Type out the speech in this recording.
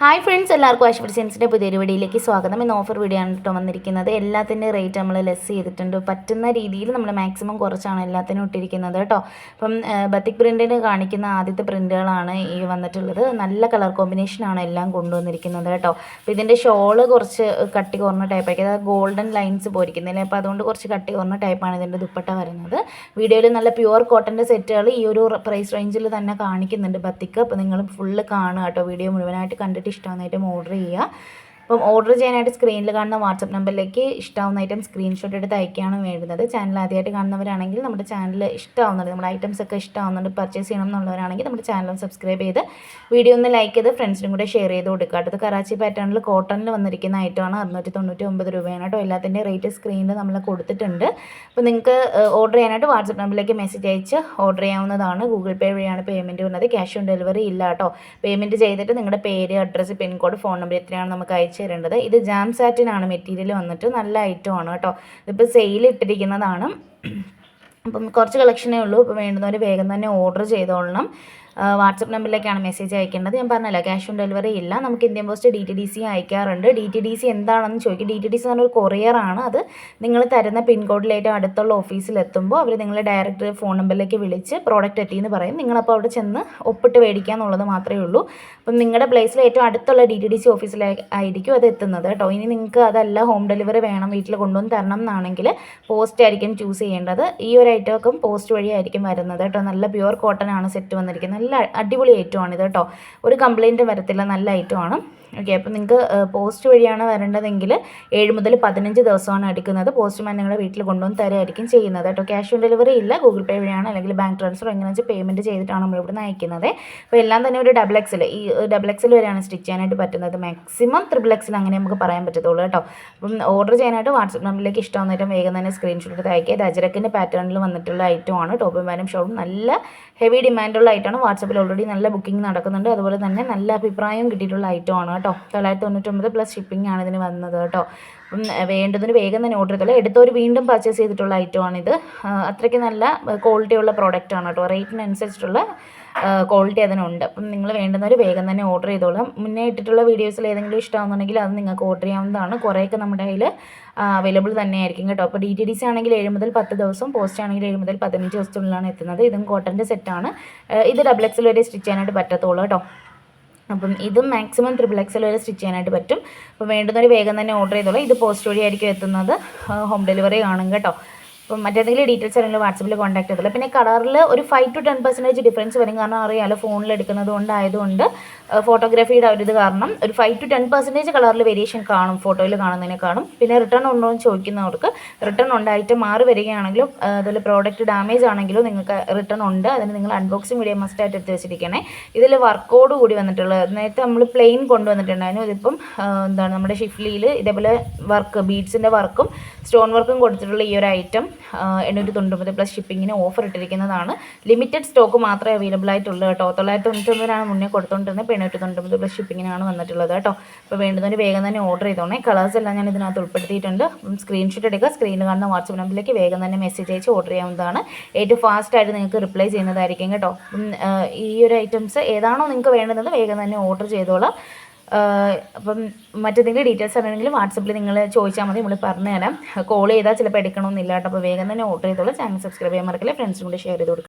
Hi friends എല്ലാവർക്കും ആശുപത്രി സെൻസിന്റെ പുതിയൊരു വീഡിയോയിലേക്ക് സ്വാഗതം. ഇന്ന് ഓഫർ വീഡിയോ ആണ് കേട്ടോ വന്നിരിക്കുന്നത്. എല്ലാത്തിന്റെ റേറ്റ് നമ്മൾ ലെസ് ചെയ്തിട്ടുണ്ട്. പറ്റുന്ന രീതിയിൽ നമ്മൾ മാക്സിമം കുറച്ചാണ് എല്ലാത്തിനും ഇട്ടിരിക്കുന്നത് കേട്ടോ. അപ്പം ബത്തിക് പ്രിന്റിന് കാണിക്കുന്ന ആദ്യത്തെ പ്രിന്റുകളാണ് ഈ വന്നിട്ടുള്ളത്. നല്ല കളർ കോമ്പിനേഷനാണ് എല്ലാം കൊണ്ടുവന്നിരിക്കുന്നത് കേട്ടോ. അപ്പോൾ ഇതിന്റെ ഷോൾ കുറച്ച് കട്ടി കുറഞ്ഞ ടൈപ്പാക്കി അതായത് ഗോൾഡൻ ലൈൻസ് പോയിരിക്കുന്നില്ല അപ്പോൾ അതുകൊണ്ട് കുറച്ച് കട്ടി കുറഞ്ഞ ടൈപ്പാണ് ഇതിന്റെ ദുപ്പട്ട വരുന്നത്. വീഡിയോയിൽ നല്ല പ്യുവർ കോട്ടന്റെ സെറ്റുകൾ ഈ ഒരു പ്രൈസ് റേഞ്ചിൽ തന്നെ കാണിക്കുന്നുണ്ട് ബത്തിക്ക് അപ്പോൾ നിങ്ങൾ ഫുള്ള് കാണുക കേട്ടോ. വീഡിയോ മുഴുവനായിട്ട് കണ്ടിട്ട് ഇഷ്ടമാകുന്ന ഐറ്റം ഓർഡർ ചെയ്യുക. അപ്പം ഓർഡർ ചെയ്യാനായിട്ട് സ്ക്രീനിൽ കാണുന്ന വാട്സപ്പ് നമ്പറിലേക്ക് ഇഷ്ടമാവുന്ന ഐറ്റം സ്ക്രീൻഷോട്ട് എടുത്ത് അയക്കുകയാണ് വേണ്ടുന്നത്. ചാനൽ ആദ്യമായിട്ട് കാണുന്നവരാണെങ്കിൽ നമ്മുടെ ചാനൽ ഇഷ്ടമാവുന്നുണ്ട് നമ്മുടെ ഐറ്റംസ് ഒക്കെ ഇഷ്ടമാവുന്നുണ്ട് പർച്ചേസ് ചെയ്യണം എന്നുള്ളവരാണെങ്കിൽ നമ്മുടെ ചാനൽ സബ്സ്ക്രൈബ് ചെയ്ത് വീഡിയോ ഒന്ന് ലൈക്ക് ചെയ്ത് ഫ്രണ്ട്സിനും കൂടെ ഷെയർ ചെയ്ത് കൊടുക്കുക. അടുത്ത് കറാച്ചി പാറ്റേണിൽ കോട്ടണിൽ വന്നിരിക്കുന്ന ഐറ്റമാണ് അറുന്നൂറ്റി തൊണ്ണൂറ്റി ഒമ്പത് രൂപയാണ് കേട്ടോ. എല്ലാത്തിന്റെ റേറ്റ് സ്ക്രീനിൽ നമ്മൾ കൊടുത്തിട്ടുണ്ട്. അപ്പോൾ നിങ്ങൾക്ക് ഓർഡർ ചെയ്യാനായിട്ട് വാട്സപ്പ് നമ്പറിലേക്ക് മെസ്സേജ് അയച്ച് ഓർഡർ ചെയ്യാവുന്നതാണ്. ഗൂഗിൾ പേ വഴിയാണ് പേയ്മെന്റ് വരുന്നത്. ക്യാഷ് ഓൺ ഡെലിവറി ഇല്ല കേട്ടോ. പേയ്മെന്റ് ചെയ്തിട്ട് നിങ്ങളുടെ പേര് അഡ്രസ്സ് പിൻകോഡ് ഫോൺ നമ്പർ എത്രയാണ് നമുക്ക് അയച്ചു തരേണ്ടത്. ഇത് ജാം സാറ്റിനാണ് മെറ്റീരിയൽ വന്നിട്ട് നല്ല ഐറ്റമാണ് കേട്ടോ. ഇതിപ്പോൾ സെയിൽ ഇട്ടിരിക്കുന്നതാണ്. അപ്പം കുറച്ച് കളക്ഷനേ ഉള്ളൂ. ഇപ്പോൾ വേണ്ടുന്നവർ വേഗം തന്നെ ഓർഡർ ചെയ്തോളണം. വാട്സപ്പ് നമ്പറിലേക്കാണ് മെസ്സേജ് അയക്കേണ്ടത്. ഞാൻ പറഞ്ഞല്ലോ ക്യാഷ് ഓൺ ഡെലിവറി ഇല്ല. നമുക്ക് Indian post D T D C അയക്കാറുണ്ട്. D T D C എന്താണെന്ന് ചോദിക്കും. ഡി ടി ഡി സി എന്ന് പറഞ്ഞൊരു കൊറിയറാണ് അത്. നിങ്ങൾ തരുന്ന പിൻകോഡിൽ ഏറ്റവും അടുത്തുള്ള ഓഫീസിൽ എത്തുമ്പോൾ അവർ നിങ്ങളെ ഡയറക്റ്റ് ഫോൺ നമ്പറിലേക്ക് വിളിച്ച് പ്രോഡക്റ്റ് എത്തിയെന്ന് പറയും. നിങ്ങളപ്പോൾ അവിടെ ചെന്ന് ഒപ്പിട്ട് മേടിക്കുക എന്നുള്ളത് മാത്രമേ ഉള്ളൂ. അപ്പം നിങ്ങളുടെ പ്ലേസിൽ ഏറ്റവും അടുത്തുള്ള ഡി ടി ഡി സി ഓഫീസിലായിരിക്കും അത് എത്തുന്നത് കേട്ടോ. ഇനി നിങ്ങൾക്ക് അതല്ല ഹോം ഡെലിവറി വേണം വീട്ടിൽ കൊണ്ടുവന്ന് തരണം എന്നാണെങ്കിൽ പോസ്റ്റ് ആയിരിക്കും ചൂസ് ചെയ്യേണ്ടത്. ഈ ഒരു ഐറ്റമൊക്കെ പോസ്റ്റ് വഴിയായിരിക്കും വരുന്നത് കേട്ടോ. നല്ല പ്യുവർ കോട്ടൺ ആണ് സെറ്റ് വന്നിരിക്കുന്നത്. നല്ല അടിപൊളി ഐറ്റമാണ് ഇത് കേട്ടോ. ഒരു കംപ്ലൈന്റ് വരത്തില്ല നല്ല ഐറ്റമാണ് ഓക്കെ അപ്പോൾ നിങ്ങൾക്ക് പോസ്റ്റ് വഴിയാണ് വരേണ്ടതെങ്കിൽ ഏഴ് മുതൽ പതിനഞ്ച് ദിവസമാണ് എടുക്കുന്നത്. പോസ്റ്റ്മാൻ നിങ്ങളുടെ വീട്ടിൽ കൊണ്ടുവന്ന് തരായിരിക്കും ചെയ്യുന്നത് കേട്ടോ. ക്യാഷ് ഓൺ ഡെലിവറി ഇല്ല ഗൂഗിൾ പേ വഴിയാണ് അല്ലെങ്കിൽ ബാങ്ക് ട്രാൻസ്ഫർ എങ്ങനെ വെച്ചാൽ പേയ്മെന്റ് ചെയ്തിട്ടാണ് നമ്മൾ ഇവിടുന്ന് അയക്കുന്നത്. അപ്പോൾ എല്ലാം തന്നെ ഒരു ഡബിൾ എക്സിൽ ഈ ഡബിൾ എക്സിൽ വരെയാണ് സ്റ്റിച്ച് ചെയ്യാനായിട്ട് പറ്റുന്നത്. മാക്സിമം ത്രിബിൾ എക്സിൽ അങ്ങനെ നമുക്ക് പറയാൻ പറ്റത്തുള്ളൂ കേട്ടോ. അപ്പം ഓർഡർ ചെയ്യാനായിട്ട് വാട്സപ്പ് നമ്പറിലേക്ക് ഇഷ്ടം വന്നിട്ടും വേഗം തന്നെ സ്ക്രീൻഷോട്ട് എടുത്ത് അയക്കുക. ഇത് അജരക്കിന്റെ പാറ്റേണിൽ വന്നിട്ടുള്ള ഐറ്റമാണ് ടോപ്പും പാനും ഷോളും നല്ല ഹെവി ഡിമാൻഡുള്ള ഐറ്റമാണ് വാട്സപ്പിൽ ഓൾറെഡി നല്ല ബുക്കിംഗ് നടക്കുന്നുണ്ട്. അതുപോലെ തന്നെ നല്ല അഭിപ്രായം കിട്ടിയിട്ടുള്ള ഐറ്റമാണ് കേട്ടോ. തൊള്ളായിരത്തി തൊണ്ണൂറ്റൊമ്പത് പ്ലസ് ഷിപ്പിംഗ് ആണ് ഇതിന് വന്നത് കേട്ടോ. വേണ്ടതിന് വേഗം തന്നെ ഓർഡർ ചെയ്തോളൂ എടുത്തവർ വീണ്ടും പർച്ചേസ് ചെയ്തിട്ടുള്ള ഐറ്റമാണിത് അത്രയ്ക്ക് നല്ല ക്വാളിറ്റിയുള്ള പ്രോഡക്റ്റാണ് കേട്ടോ. റേറ്റിനനുസരിച്ചിട്ടുള്ള ക്വാളിറ്റി അതിനുണ്ട് അപ്പം നിങ്ങൾ വേണ്ടുന്നവർ വേഗം തന്നെ ഓർഡർ ചെയ്തോളാം. മുന്നേ ഇട്ടിട്ടുള്ള വീഡിയോസിൽ ഏതെങ്കിലും ഇഷ്ടമാണെന്നുണ്ടെങ്കിൽ അത് നിങ്ങൾക്ക് ഓർഡർ ചെയ്യാവുന്നതാണ്. കുറേയൊക്കെ നമ്മുടെ കയ്യിൽ അവൈലബിൾ തന്നെയായിരിക്കും കേട്ടോ. അപ്പോൾ ഡി ടി ഡി സി ആണെങ്കിൽ ഏഴ് മുതൽ പത്ത് ദിവസം പോസ്റ്റ് ആണെങ്കിൽ ഏഴ് മുതൽ പതിനഞ്ച് ദിവസത്തിനുള്ളിലാണ് എത്തുന്നത്. ഇതും കോട്ടന്റെ സെറ്റാണ് ഇത് ഡബിൾ എക്സിൽ വരെ സ്റ്റിച്ച് ചെയ്യാനായിട്ട് പറ്റത്തുള്ളൂ കേട്ടോ. അപ്പം ഇത് മാക്സിമം ട്രിപ്പിൾ എക്സൽ വരെ സ്റ്റിച്ച് ചെയ്യാനായിട്ട് പറ്റും. അപ്പോൾ വേണ്ടുന്നൊരു വേഗം തന്നെ ഓർഡർ ചെയ്തോളൂ. ഇത് പോസ്റ്റ് വഴിയായിരിക്കും എത്തുന്നത്. ഹോം ഡെലിവറി കാണും കേട്ടോ. അപ്പം മറ്റേതെങ്കിലും ഡീറ്റെയിൽസ് ആണെങ്കിൽ വാട്സപ്പിൽ കോൺടാക്ട് ചെയ്തോളൂ പിന്നെ കളറിൽ ഒരു five to ten percentage difference വരും. കാരണം അറിയാമല്ലോ ഫോണിൽ എടുക്കുന്നത് കൊണ്ടായതുകൊണ്ട് ഫോട്ടോഗ്രാഫിയുടെ ഒരു ഇത് കാരണം ഒരു ഫൈവ് ടു ടെൻ പെർസെന്റേജ് കളറിൽ വേരിയേഷൻ കാണും ഫോട്ടോയിൽ കാണുന്നതിനെ കാണും പിന്നെ റിട്ടേൺ ഉണ്ടോ എന്ന് ചോദിക്കുന്നവർക്ക് റിട്ടേൺ ഉണ്ടായിട്ട് മാറി വരികയാണെങ്കിലും അതുപോലെ പ്രോഡക്റ്റ് ഡാമേജ് ആണെങ്കിലും നിങ്ങൾക്ക് റിട്ടേൺ ഉണ്ട്. അതിന് നിങ്ങൾ അൺബോക്സിംഗ് വീഡിയോ മസ്റ്റ് ആയിട്ട് എടുത്ത് വെച്ചിരിക്കണേ. ഇതിൽ വർക്കോട് കൂടി വന്നിട്ടുള്ളത് നേരത്തെ നമ്മൾ പ്ലെയിൻ കൊണ്ടുവന്നിട്ടുണ്ടായിരുന്നു. ഇതിപ്പം എന്താണ് നമ്മുടെ ഷിഫ്ലിയിൽ ഇതേപോലെ വർക്ക് ബീഡ്സിന്റെ വർക്കും സ്റ്റോൺ വർക്കും കൊടുത്തിട്ടുള്ള ഈ ഒരു ഐറ്റം എണ്ണൂറ്റി തൊണ്ണൂറ്റൊമ്പത് പ്ലസ് ഷിപ്പിങ്ങിന് ഓഫർ ഇട്ടിരിക്കുന്നതാണ്. ലിമിറ്റഡ് സ്റ്റോക്ക് മാത്രമേ അവൈലബിൾ ആയിട്ടുള്ളൂ കേട്ടോ. തൊള്ളായിരത്തി തൊണ്ണൂറ്റൊമ്പതിനാണ് മുന്നേ കൊടുത്തുകൊണ്ടിരുന്നത് എണ്ണൂറ്റി തൊണ്ണൂറ്റൊമ്പത് പ്ലസ് ഷിപ്പിങ്ങിനാണ് വന്നിട്ടുള്ളത് കേട്ടോ. അപ്പോൾ വേണ്ടുന്നതിന് വേഗം തന്നെ ഓർഡർ ചെയ്തോണേ. കളേഴ്സ് എല്ലാം ഞാൻ ഇതിനകത്ത് ഉൾപ്പെടുത്തിയിട്ടുണ്ട്. സ്ക്രീൻഷോട്ട് എടുക്കുക. സ്ക്രീനിൽ കാണുന്ന വാട്സപ്പ് നമ്പറിലേക്ക് വേഗം തന്നെ മെസ്സേജ് അയച്ച് ഓർഡർ ചെയ്യാവുന്നതാണ്. ഏറ്റവും ഫാസ്റ്റായിട്ട് നിങ്ങൾക്ക് റിപ്ലൈ ചെയ്യുന്നതായിരിക്കും കേട്ടോ. ഈ ഒരു ഐറ്റംസ് ഏതാണോ നിങ്ങൾക്ക് വേണ്ടുന്നത് വേഗം തന്നെ ഓർഡർ ചെയ്തോളാം. അപ്പം മറ്റെന്തെങ്കിലും ഡീറ്റെയിൽസ് അറിയണമെങ്കിൽ വാട്സപ്പിൽ നിങ്ങൾ ചോദിച്ചാൽ മതി നമ്മൾ പറഞ്ഞു തരാം കോൾ ചെയ്താൽ ചിലപ്പോൾ എടുക്കണമെന്നില്ല കേട്ടോ. അപ്പോൾ വേഗം തന്നെ ഓർഡർ ചെയ്തോളൂ. ചാനൽ സബ്സ്ക്രൈബ് ചെയ്യാൻ മറക്കില്ല? ഫ്രണ്ട്സിനും കൂടി ഷെയർ ചെയ്ത് കൊടുക്കുക